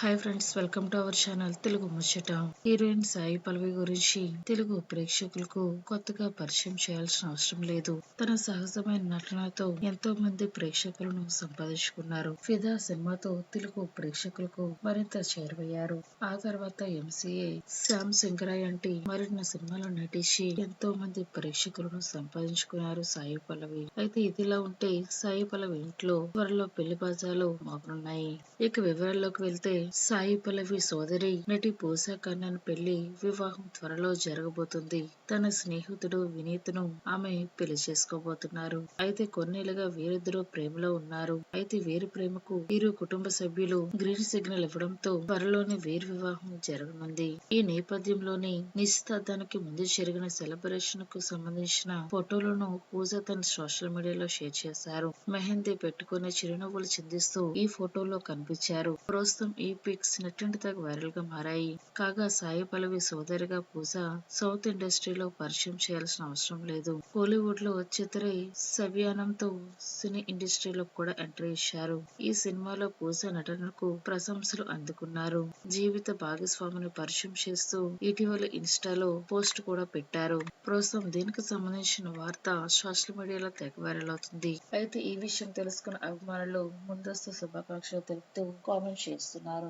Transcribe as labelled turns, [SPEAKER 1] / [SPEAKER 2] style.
[SPEAKER 1] Hi friends welcome to our channel Telugu ముచ్చట heroine Sai Pallavi గురించి తెలుగు ప్రేక్షకులకు కొత్తగా పరిచయం చేయాల్సిన అవసరం లేదు. తన సహజమైన నటనతో ఎంతో మంది ప్రేక్షకులను సంపాదించుకున్నారు. ఫిదా సినిమాతో తెలుగు ప్రేక్షకులకు మరింత చేరువయ్యారు. ఆ తర్వాత ఎంసీఏ శ్యామ్ సింగరాయ్ అంటే మరిన్ని సినిమాలో నటించి ఎంతో మంది ప్రేక్షకులను సంపాదించుకున్నారు సాయి పల్లవి. అయితే ఇదిలా ఉంటే సాయి పల్లవి ఇంట్లో త్వరలో పెళ్ళి బాజాలు మొదలున్నాయి. ఇక వివరాల్లోకి వెళ్తే సాయి పల్లవి సోదరి నటి పూసా కన్నన్ పెళ్ళి వివాహం త్వరలో జరగబోతుంది. తన స్నేహితుడు వినీత్ను ఆమె పెళ్ళి చేసుకోబోతున్నారు. అయితే కొన్నేళ్ళుగా వీరిద్దరూ ప్రేమలో ఉన్నారు. అయితే వీరి ప్రేమకు వీరు కుటుంబ సభ్యులు గ్రీన్ సిగ్నల్ ఇవ్వడంతో త్వరలోనే వీరి వివాహం జరగనుంది. ఈ నేపథ్యంలోనే నిశ్చితార్థానికి ముందు జరిగిన సెలబ్రేషన్కు సంబంధించిన ఫోటోలను పూజ తన సోషల్ మీడియాలో షేర్ చేశారు. మెహందీ పెట్టుకుని చిరునవ్వులు చిందిస్తూ ఈ ఫోటోలో కనిపించారు. ప్రస్తుతం ఈ పిక్స్ నెట్టింటితో వైరల్గా మారాయి. కాగా సాయి పల్లవి సోదరిగా పూజ సౌత్ ఇండస్ట్రీలో పరిచయం చేయాల్సిన అవసరం లేదు. కోలీవుడ్లో చిత్రై సవ్యానంతో సినీ ఇండస్ట్రీలో కూడా ఎంట్రీ ఇచ్చారు. ఈ సినిమాలో పూజ నటనకు ప్రశంసలు అందుకున్నారు. జీవిత భాగస్వామిని పరిచయం చేస్తూ ఇటీవల ఇన్స్టాలో పోస్ట్ కూడా పెట్టారు. ప్రస్తుతం దీనికి సంబంధించిన వార్త సోషల్ మీడియాలో తెగ వైరల్ అవుతుంది. అయితే ఈ విషయం తెలుసుకున్న అభిమానులు ముందస్తు శుభాకాంక్షలు తెలుపుతూ కామెంట్ చేస్తున్నారు.